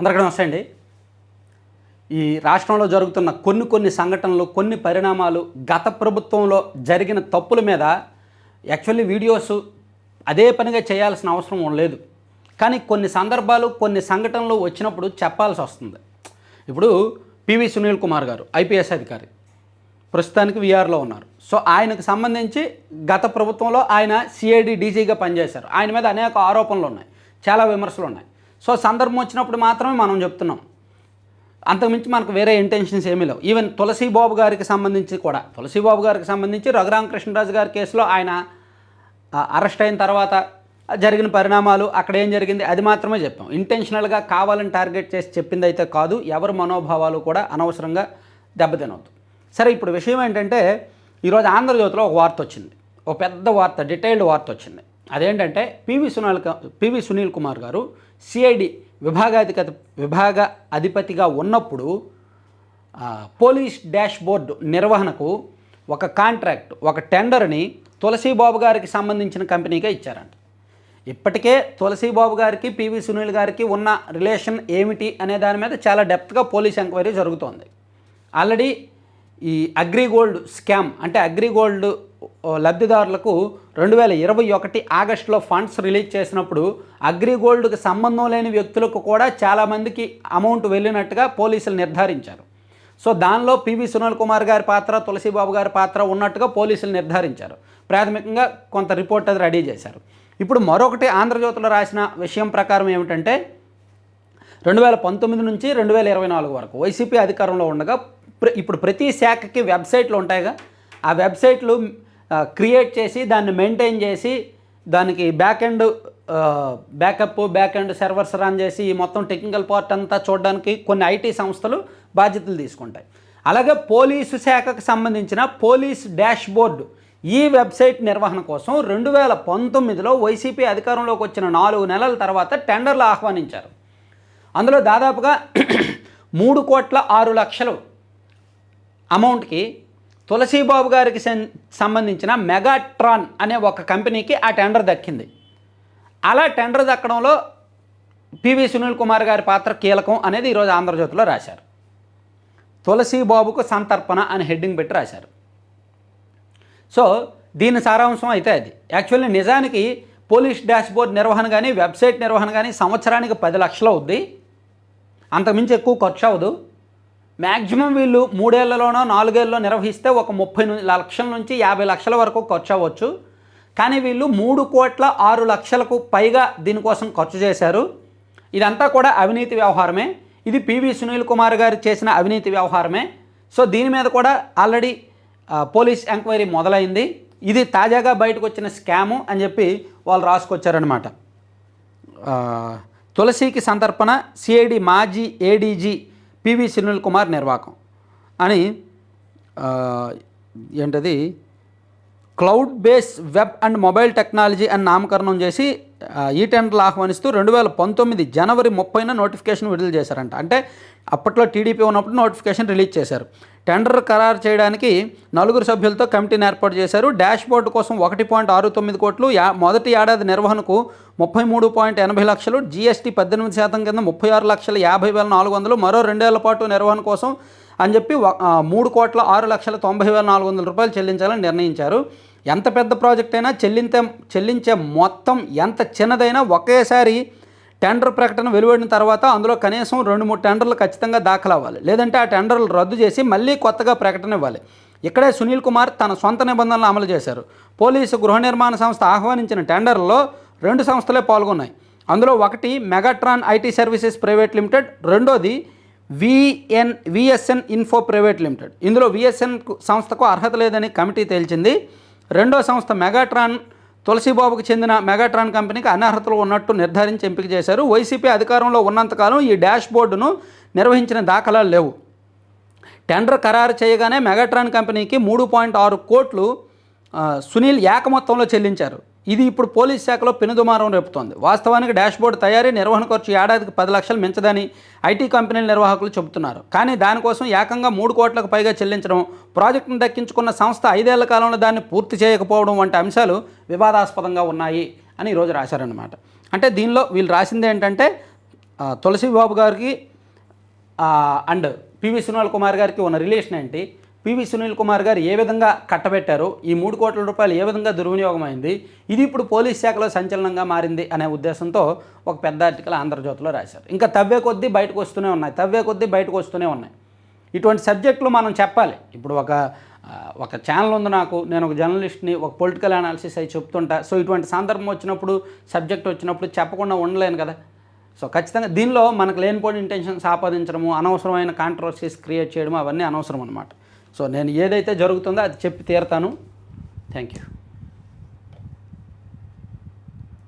అందరికీ నమస్తే అండి. ఈ రాష్ట్రంలో జరుగుతున్న కొన్ని కొన్ని సంఘటనలు కొన్ని పరిణామాలు గత ప్రభుత్వంలో జరిగిన తప్పుల మీద యాక్చువల్లీ వీడియోస్ అదే పనిగా చేయాల్సిన అవసరం లేదు. కానీ కొన్ని సందర్భాలు కొన్ని సంఘటనలు వచ్చినప్పుడు చెప్పాల్సి వస్తుంది. ఇప్పుడు పివి సునీల్ కుమార్ గారు ఐపీఎస్ అధికారి ప్రస్తుతానికి విఆర్లో ఉన్నారు. సో ఆయనకు సంబంధించి గత ప్రభుత్వంలో ఆయన సిఐడి డీజీగా పనిచేశారు. ఆయన మీద అనేక ఆరోపణలు ఉన్నాయి. చాలా విమర్శలు ఉన్నాయి. సో సందర్భం వచ్చినప్పుడు మాత్రమే మనం చెప్తున్నాం. అంతకుమించి మనకు వేరే ఇంటెన్షన్స్ ఏమీ లేవు. ఈవెన్ తులసి బాబు గారికి సంబంధించి కూడా తులసి బాబు గారికి సంబంధించి రఘురామకృష్ణరాజు గారి కేసులో ఆయన అరెస్ట్ అయిన తర్వాత జరిగిన పరిణామాలు అక్కడ ఏం జరిగింది అది మాత్రమే చెప్పాం ఇంటెన్షనల్గా కావాలని టార్గెట్ చేసి చెప్పింది అయితే కాదు ఎవరి మనోభావాలు కూడా అనవసరంగా దెబ్బతినవద్దు. సరే ఇప్పుడు విషయం ఏంటంటే ఈరోజు ఆంధ్రజ్యోతిలో ఒక వార్త వచ్చింది. ఒక పెద్ద వార్త డీటెయిల్డ్ వార్త వచ్చింది. అదేంటంటే P V Sunil P V Sunil Kumar గారు సిఐడి విభాగాధిపతి విభాగ అధిపతిగా ఉన్నప్పుడు పోలీస్ డాష్ బోర్డు నిర్వహణకు ఒక కాంట్రాక్ట్ ఒక టెండర్ని తులసీబాబు గారికి సంబంధించిన కంపెనీగా ఇచ్చారంట. ఇప్పటికే తులసీబాబు గారికి పివి సునీల్ గారికి ఉన్న రిలేషన్ ఏమిటి అనే దాని మీద చాలా డెప్త్గా పోలీస్ ఎంక్వైరీ జరుగుతోంది. ఆల్రెడీ ఈ అగ్రిగోల్డ్ స్కామ్ అంటే అగ్రిగోల్డ్ లబ్ధిదారులకు రెండు వేల ఇరవై ఒకటి ఆగస్టులో ఫండ్స్ రిలీజ్ చేసినప్పుడు అగ్రిగోల్డ్కి సంబంధం లేని వ్యక్తులకు కూడా చాలామందికి అమౌంట్ వెళ్ళినట్టుగా పోలీసులు నిర్ధారించారు. సో దానిలో పివి సునీల్ కుమార్ గారి పాత్ర తులసిబాబు గారి పాత్ర ఉన్నట్టుగా పోలీసులు నిర్ధారించారు. ప్రాథమికంగా కొంత రిపోర్ట్ అది రెడీ చేశారు. ఇప్పుడు మరొకటి ఆంధ్రజ్యోతిలో రాసిన విషయం ప్రకారం ఏమిటంటే రెండు వేల పంతొమ్మిది నుంచి రెండు వేల ఇరవై నాలుగు వరకు వైసీపీ అధికారంలో ఉండగా ప్ర- ఇప్పుడు ప్రతి శాఖకి వెబ్సైట్లు ఉంటాయిగా. ఆ వెబ్సైట్లు క్రియేట్ చేసి దాన్ని మెయింటైన్ చేసి దానికి back end backup back end servers run చేసి ఈ మొత్తం టెక్నికల్ పార్ట్ అంతా చూడడానికి కొన్ని ఐటీ సంస్థలు బాధ్యతలు తీసుకుంటాయి. అలాగే పోలీసు శాఖకు సంబంధించిన పోలీస్ డాష్ బోర్డు ఈ వెబ్సైట్ నిర్వహణ కోసం రెండు వేల పంతొమ్మిదిలో వైసీపీ అధికారంలోకి వచ్చిన నాలుగు నెలల తర్వాత టెండర్లు ఆహ్వానించారు. అందులో దాదాపుగా మూడు కోట్ల ఆరు లక్షలు అమౌంట్కి తులసీబాబు గారికి సంబంధించిన మెగాట్రాన్ అనే ఒక కంపెనీకి ఆ టెండర్ దక్కింది. అలా టెండర్ దక్కడంలో పివి సునీల్ కుమార్ గారి పాత్ర కీలకం అనేది ఈరోజు ఆంధ్రజ్యోతిలో రాశారు. తులసీబాబుకు సంతర్పణ అని హెడ్డింగ్ పెట్టి రాశారు. సో దీని సారాంశం అయితే అది. యాక్చువల్లీ నిజానికి పోలీస్ డాష్బోర్డ్ నిర్వహణ కానీ వెబ్సైట్ నిర్వహణ కానీ సంవత్సరానికి పది లక్షలు అవుద్ది. అంతకుమించి ఎక్కువ ఖర్చు అవ్వదు. మ్యాక్సిమం వీళ్ళు మూడేళ్ళలోనో నాలుగేళ్ళలో నిర్వహిస్తే ఒక ముప్పై లక్షల నుంచి యాభై లక్షల వరకు ఖర్చు అవ్వచ్చు కానీ వీళ్ళు మూడు కోట్ల ఆరు లక్షలకు పైగా దీనికోసం ఖర్చు చేశారు. ఇదంతా కూడా అవినీతి వ్యవహారమే. ఇది పివి సునీల్ కుమార్ గారు చేసిన అవినీతి వ్యవహారమే. సో దీని మీద కూడా ఆల్రెడీ పోలీస్ ఎంక్వైరీ మొదలైంది. ఇది తాజాగా బయటకు వచ్చిన స్కాము అని చెప్పి వాళ్ళు రాసుకొచ్చారనమాట తులసికి సంతర్పణ సిఐడి మాజీ ఏడీజీ పివి సునీల్ కుమార్ నిర్వాకం అని ఏంటది? Cloud base web and mobile technology అని నామకరణం చేసి ఈ టెండర్లు ఆహ్వానిస్తూ రెండు వేల పంతొమ్మిది జనవరి ముప్పైన నోటిఫికేషన్ విడుదల చేశారంట. అంటే అప్పట్లో టీడీపీ ఉన్నప్పుడు నోటిఫికేషన్ రిలీజ్ చేశారు. టెండర్ ఖరారు చేయడానికి నలుగురు సభ్యులతో కమిటీని ఏర్పాటు చేశారు. డాష్ బోర్డు కోసం ఒకటి పాయింట్ ఆరు తొమ్మిది కోట్లు యా మొదటి ఏడాది నిర్వహణకు ముప్పై మూడు పాయింట్ ఎనభై లక్షలు జీఎస్టీ పద్దెనిమిది శాతం కింద ముప్పై ఆరు లక్షల యాభై వేల నాలుగు వందలు మరో రెండేళ్ళ పాటు నిర్వహణ కోసం అని చెప్పి మూడు కోట్ల ఆరు లక్షల తొంభై వేల నాలుగు వందల రూపాయలు చెల్లించాలని నిర్ణయించారు. ఎంత పెద్ద ప్రాజెక్ట్ అయినా చెల్లించే చెల్లించే మొత్తం ఎంత చిన్నదైనా ఒకేసారి టెండర్ ప్రకటన వెలువడిన తర్వాత అందులో కనీసం రెండు మూడు టెండర్లు ఖచ్చితంగా దాఖలు అవ్వాలి లేదంటే ఆ టెండర్లు రద్దు చేసి మళ్ళీ కొత్తగా ప్రకటన ఇవ్వాలి. ఇక్కడే సునీల్ కుమార్ తన సొంత నిబంధనలు అమలు చేశారు. పోలీసు గృహ నిర్మాణ సంస్థ ఆహ్వానించిన టెండర్లో రెండు సంస్థలే పాల్గొన్నాయి. అందులో ఒకటి Megatron IT services private limited రెండోది VN VSN info private limited. ఇందులో విఎస్ఎన్ సంస్థకు అర్హత లేదని కమిటీ తేల్చింది. రెండో సంస్థ మెగాట్రాన్ తులసిబాబుకు చెందిన మెగాట్రాన్ కంపెనీకి అనర్హతలు ఉన్నట్టు నిర్ధారించి ఎంపిక చేశారు. వైసీపీ అధికారంలో ఉన్నంతకాలం ఈ డాష్ బోర్డును నిర్వహించిన దాఖలాలు లేవు. టెండర్ ఖరారు చేయగానే మెగాట్రాన్ కంపెనీకి మూడు పాయింట్ ఆరు కోట్లు సునీల్ ఏక మొత్తంలో చెల్లించారు. ఇది ఇప్పుడు పోలీస్ శాఖలో పెనుదుమారం రేపుతోంది. వాస్తవానికి డాష్బోర్డ్ తయారీ నిర్వహణ ఖర్చు ఏడాదికి పది లక్షలు మించదని ఐటీ కంపెనీల నిర్వాహకులు చెబుతున్నారు. కానీ దానికోసం ఏకంగా మూడు కోట్లకు పైగా చెల్లించడం ప్రాజెక్టును దక్కించుకున్న సంస్థ ఐదేళ్ళ కాలంలో దాన్ని పూర్తి చేయకపోవడం వంటి అంశాలు వివాదాస్పదంగా ఉన్నాయి అని ఈరోజు రాశారనమాట అంటే దీనిలో వీళ్ళు రాసింది ఏంటంటే ఆ, తులసి బాబు గారికి అండ్ పివి శ్రీనివాల్ కుమార్ గారికి ఉన్న రిలేషన్ ఏంటి? పివి సునీల్ కుమార్ గారు ఏ విధంగా కట్టబెట్టారు ఈ మూడు కోట్ల రూపాయలు ఏ విధంగా దుర్వినియోగం అయింది ఇది ఇప్పుడు పోలీస్ శాఖలో సంచలనంగా మారింది అనే ఉద్దేశంతో ఒక పెద్ద ఆర్టికల్ ఆంధ్రజ్యోతిలో రాశారు. ఇంకా తవ్వే కొద్దీ బయటకు వస్తూనే ఉన్నాయి తవ్వే కొద్దీ బయటకు వస్తూనే ఉన్నాయి. ఇటువంటి సబ్జెక్టులు మనం చెప్పాలి. ఇప్పుడు ఒక ఒక ఛానల్ ఉంది నాకు నేను ఒక జర్నలిస్ట్ని ఒక పొలిటికల్ అనాలిసిస్ అయి చెప్తుంటా. సో ఇటువంటి సందర్భం వచ్చినప్పుడు సబ్జెక్ట్ వచ్చినప్పుడు చెప్పకుండా ఉండలేను కదా. సో ఖచ్చితంగా దీనిలో మనకు లేనిపోయిన ఇంటెన్షన్స్ ఆపాదించడము అనవసరమైన కాంట్రవర్సీస్ క్రియేట్ చేయడం అవన్నీ అనవసరం అనమాట సో నేను ఏదైతే జరుగుతుందో అది చెప్పి తీరుతాను. Thank you.